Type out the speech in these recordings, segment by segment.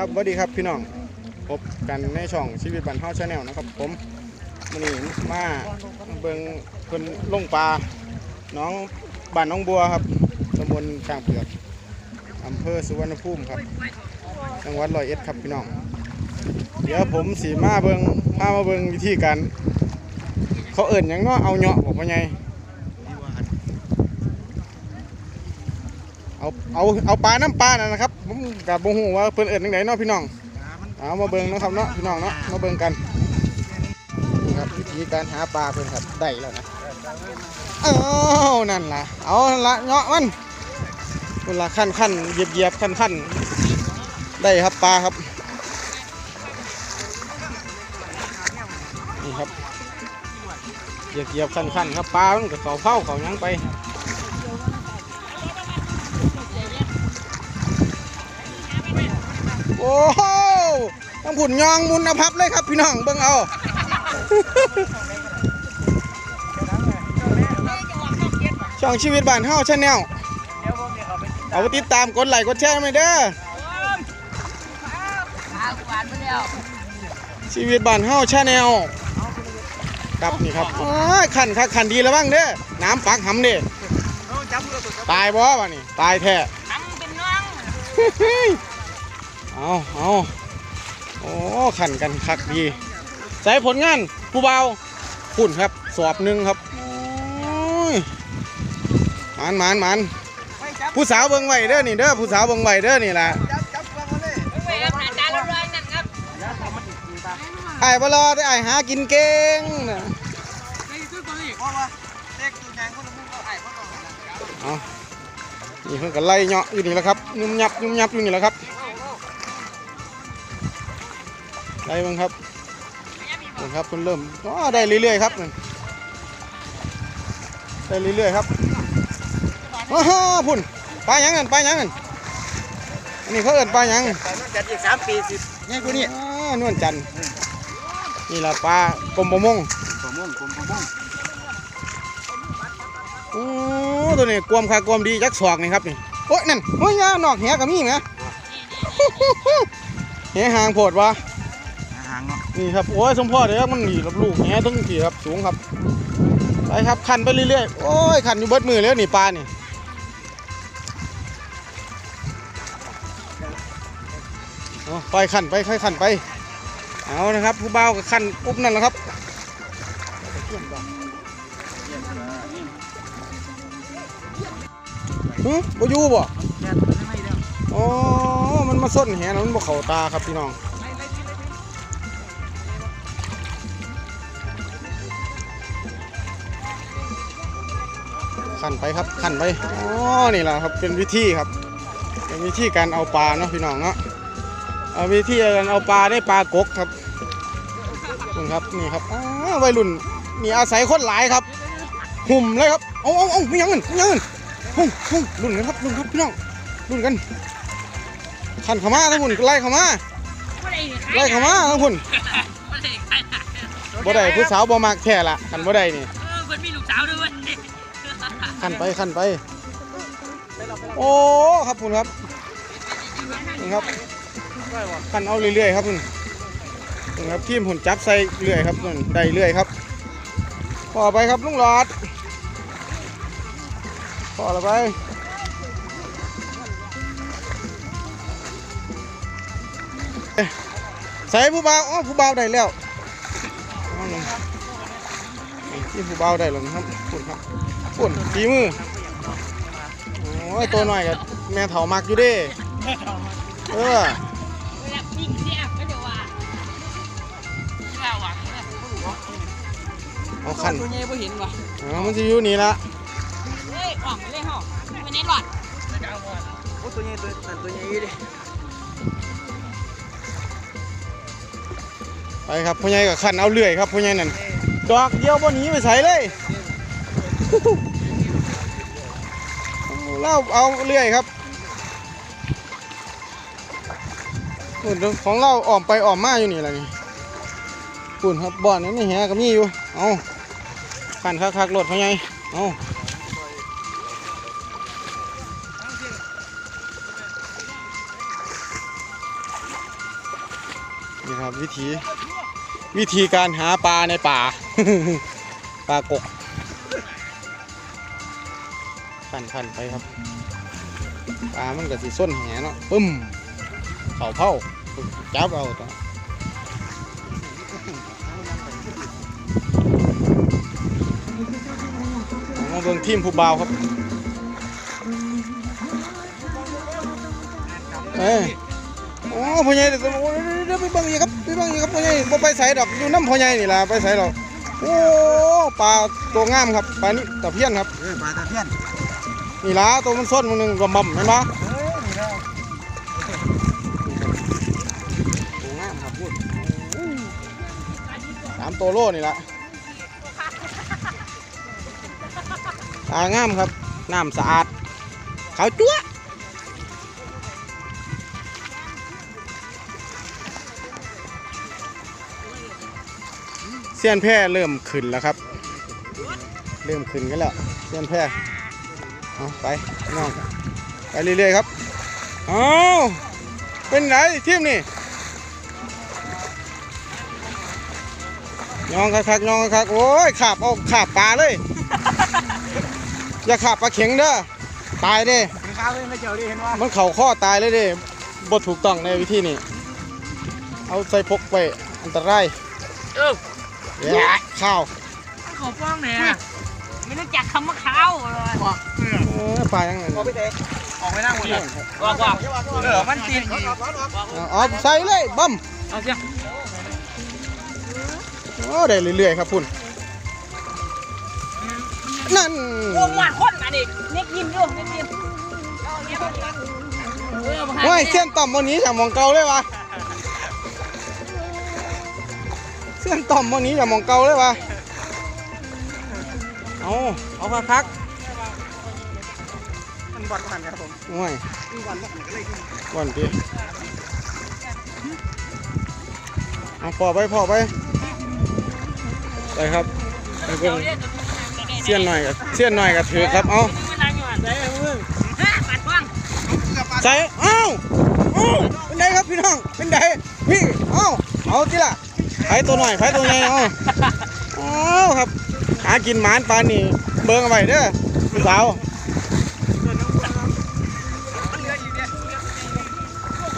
ครับสวัสดีครับพี่น้องพบกันในช่องชีวิตบันเท่าชาแนลนะครับผมวันนี้มาเบิงเพิ่นลงปลาน้องบ้านน้องบัวครับตำบลช้างเผือกอำเภอสุวรรณภูมิครับ จังหวัดร้อยเอ็ดครับพี่น้อง เดี๋ยวผมสีมาเบิงพามาเบิงวิธีการเขาเอิ่นหยังเนาะเอาเหาะบอกว่าไง เอาเอาเอาปลาน้ำปลาน่ะนะครับผมกับบ่ฮู้ว่าเพิ่นเอิ่นจังไดเนาะพี่น้องเอามาเบิงเนาะครับเนาะพี่น้องเนาะมาเบิงกันครับวิธีการหาปลาเพิ่นครับได้แล้วนะเอานั่นล่ะเอาละเหาะมันเวลาขั้นขั้นเหยียบเหยียบขั้นขั้นได้ครับปลาครับนี่ครับเหยียบเหยียบขั้นขั้นครับปลามันก็เขาเผาเขายังไป อ้โหต้องผุนยองมุนอภัพเลยครับพี่น้องเบิ่งเอาช่องชีวิตบ้านเฮาชาแนลเอาไปติดตามกดไลค์กดแชร์มาเด้อชีวิตบ้านเฮาชาแนลครับนี่ครับอ้ายขันคักขันดีแล้วบ้างเด้อน้ำปักหำเด้ตายบ่วะนี่ตายแท้ทำเป็นน้อง เอาเอาโอ้ขันกันคักดีใส่ผลงานผู้เบาคุณครับ สอบหนึ่งครับโอ้ยหมันหมันหมันผู้สาวเบิ่งไหวเด้อนี่เด้อผู้สาวเบิ่งไหวเด้อนี่แหละไปอาหารจานละร้อยนั่นครับไอ้ายบ่รอได้ไอ้ายหากินเก่งน่ะเอานี่เพิ่นก็ไล่เหาะอยู่นี่แหละครับ ยุ่มยับยุ่มยับอยู่นี่แหละครับ ไล่เบิ่งครับเบิ่งครับเพิ่นเริ่มอ๋อได้เรื่อยๆครับนั่นได้เรื่อยๆครับว้าวพุ่นปลาหยังนั่นปลาหยังนั่นอันนี้เขาเอิ้นปลาหยังแต่นั่นจัดอีกสามปีสิง่ายกว่านี้อ่านวลจันทร์นี่ละปลากลมประมงผมม่วงผมผมม่วงโอ้ตัวนี้กวมคากวมดีจักศอกนี่ครับนี่โอ้ยนั่นโอ้ยยานอกแหกับมีไหมแหห่างโพดวะหางเนาะนี่ครับ โอ้ยสมพ่อเด้อมันหนีรับลูกแหต้องขี่ครับสูงครับ ไปครับขันไปเรื่อยๆ โอ้ยขันอยู่เบิดมือแล้วนี่ปลานี่เอาไปขันไปค่อยขันไป เอานะครับ ผู้เบาวกับขันปุ๊บนั่นแหละครับหึบ่อยู่บ่แค่ตัวไม่ได้อ๋อมันมาส้นแหนะมันบ่เข้าตาครับพี่น้อง ขันไปครับขันไปอ๋อนี่แหละครับเป็นวิธีครับเป็นวิธีการเอาปลาเนาะพี่น้องเนาะเอาวิธีการเอาปลาได้ปลากกครับนี่ครับนี่ครับอ้าวัยรุ่นนี่อาศัยคนหลายครับ หุ่มเลยครับเอาเอาเอาไม่ยังเงินไม่ยังเงินหุ่มหุ่มรุ่นกันครับรุ่นครับพี่น้องรุ่นกันขันเขามาทั้งหุ่นไล่เขามาไม่ได้ไล่เขามาทั้งหุ่นไม่ได้ใครนะบ่ได้ผู้สาวบ่มักแท้ละขันบ่ได้นี่เออมันมีลูกสาวด้วยเว้ย ขันไปขันไป โอ้ครับคุณครับนี่ครับขันเอาเรื่อยๆครับคุณนี่ครับทีมหุ่นจับใส่เรื่อยครับนั่ได้เรื่อยครับพอไปครับลุงหลอดพอละไปใส่ผู้บ่าวอ๋อผู้บ่าวได้แล้ว ที่ผู้บ่าวได้แล้วนะครับคุณครับคุณฝีมือโอ้ยตัวหน่อยกับแม่เถามักอยู่เด้เออเวลาปิ้งเสียก็จะว่าเชื่อหวังนะเอาขันตัวใหญ่ไม่เห็นว่ะเอามันจะอยู่นี่ละเฮ้ยออกไปเลยเหรอไปในหลอดโอ้ตัวใหญ่ตัวนั่นตัวใหญ่ดิไปครับพ่อใหญ่กับขันเอาเลื่อยครับพ่อใหญ่นั่น ดอกเดียวบนนี้ไปใส่เลยเล่าเอาเลื่อยครับนู่นของเราอ้อมไปอ้อมมาอยู่นี่แหละนี่ปุ่นครับบ่อนนี่แหก็มีอยู่ เอาขันคักๆรถพ่อใหญ่เอานี่ครับวิธีวิธีการหาปลาในป่า ปลากกพันพันไปครับ ปลา มันก็สิส้นแหเนาะปึ้มเข่าเผาจับเอาตัวเอามาเบิ่งทีมผู้บ่าวครับ เอ้ยโอ้พ่อใหญ่เดี๋ยวโอ้เดี๋ยวไปเบิ่งอีกครับไปเบิ่งอีกครับพ่อใหญ่บ่ไปใส่ดอกอยู่น้ำพ่อใหญ่นี่ล่ะไปใส่ดอก โอ้ปลาตัวงามครับปลานี่ตะเพียนครับเออปลาตะเพียนนี่ล่ะตัวมันส้นมันหนึงก็บ่มเห็นปะเออนี่แล้วตัวงามครับพูดสามตัวโลนี่ละตางามครับน้ำสะอาดขาวจั๊ว สี้ยนแพร่เริ่มขึ้นแล้วครับ เริ่มขึ้นกันแล้วเสี้ยนแพร่เอาไปน้องไปเรื่อยๆครับเอาเป็นไหนทีมนี่ยองคักๆยองคักๆโอ้ยขาบเอาขาบปลาเลย อย่าขาบปลาเข็งเด้อตายเด้เป็นข้าวเลยไม่เจอดิเห็นว่ามันเข่าข้อตายเลยเด้บทถูกต้องในวิธีนี้ เอาใส่พกไปอันตรายเออแย่ ข้าวเขาป้องเนี่ยไม่รู้จักคำว่าเขาเลยเออปลายังไงพอไปเตะออกไปนั่งหมดเลยว่าว่าเออมันตีนเอาเอาใส่เลยบั้มเอาเสียงโอ้ได้เรื่อยๆครับพุ่นนั่นวงหวานคนมาดิเน็กยินอยู่เน็กยินเอาเงี้ยเออมาโอ้ยเส้นต่อมวันนี้จากหมองเก่าเลยวะ เส้นต่อมวันนี้จากหมองเก่าเลยวะเอาเอาคักมันบอดกันครับผมๆโอ้ยมันบอดกันก็เลยก่อนดิเอาพอไปพอไปไปครับไปเบิ่งเสี้ยนหน่อยกับเสี้ยนหน่อยกับถือครับเอานั่งอยู่อะได้มึงฮะปัดว่างใส่เอ้าเอ้าเป็นไงครับพี่น้องเป็นไงพี่เอ้าเอาทีละ ไผตัวหน่อยไผตัวใหญ่เอาเอาครับหากินหมานปลานี่เบิ่งเอาไว้เด้อพี่สาว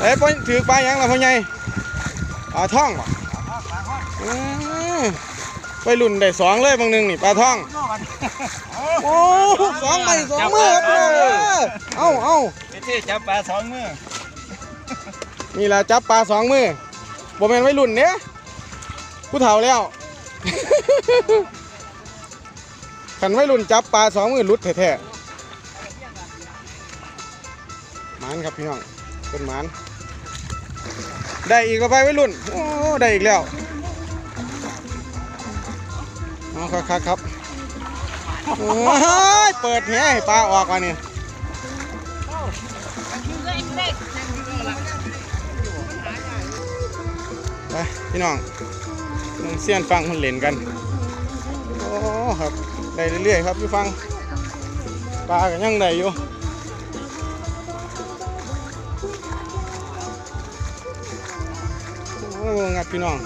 เอ้ยปอยถือปลาหยังล่ะพ่อใหญ่ปลาท่องบ่อือไปรุ่นได้สองเลยบางหนึงนี่ปลาท่อง โอ้สองใบสองมือครับพี่น้องเอ้ยเอ้าเอ้าไปที่จับปลาสองมือนี่แหละจับปลาสองมือบ่แม่นไว้รุ่นเนี้ย ผู้เฒ่าแล้ว ขันไว้รุ่นจับปลาสองหมือหลุดแท้ๆหมานครับพี่น้องเป็นหมานได้อีกแล้วไปไว้รุ่น โอ้ ได้อีกแล้วเอาครับครับครับโอ้ยเปิดแหให้ปลาออกมานี่ไปพี่น้อง น้องเซียนฟังคนเล่นกันโอ้ครับได้เรื่อยๆครับพี่ฟังปลากันยังได้อยู่โอ้งัดพี่น้อง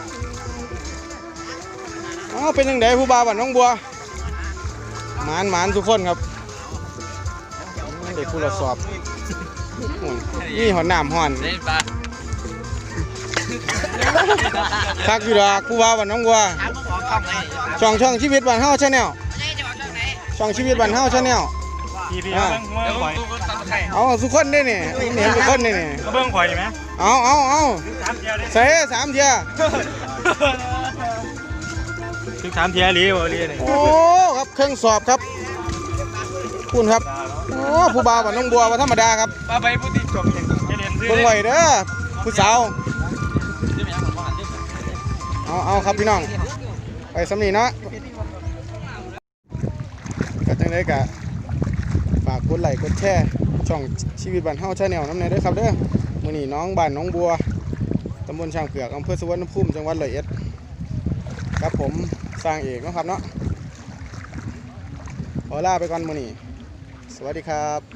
เอ้าเป็นยังไงผู้บ่าวบ้านน้องบัวหมานหมานทุกคนครับเด็กผู้ละสอบโอ้ยนี่หอนน้ำหอน คักอยู่ดอกผู้บ่าวบ้านน้องบัวถามมึงออกกล้องไหนช่องช่องชีวิตบ้านเฮาชาแนลช่องชีวิตบ้านเฮาชาแนลพี่พี่เบิ้งเบิ้งข่อยเอาทุกคนได้นี่เห็นทุกคนได้นี่เบิ้งข่อยดีไหมเอาเอาเอาสามเทียดิใส่สามเทียถึงสามเทียรีบ่รีนี่โอ้ครับเครื่องสอบครับคุณครับโอ้ผู้บ่าวบ้านน้องบัวว่าธรรมดาครับปลาใบพุทธิจบอย่างจะเรียนซื้อเบิ่งไว้เด้อผู้สาว เอาเอาครับพี่น้อง ไปสำนีเนาะก็จังไดกะฝากกดไลค์กดแชร์ช่องชีวิตบ้านเฮาชาแนลน้ำในเด้อครับเด้อมื้อนี้น้องบ้านน้องบัวตำบลช่างเผือกอำเภอสุวรรณภูมิจังหวัดร้อยเอ็ดครับผมสร้างเอกนะครับเนาะขอลาไปก่อนมื้อนี้สวัสดีครับ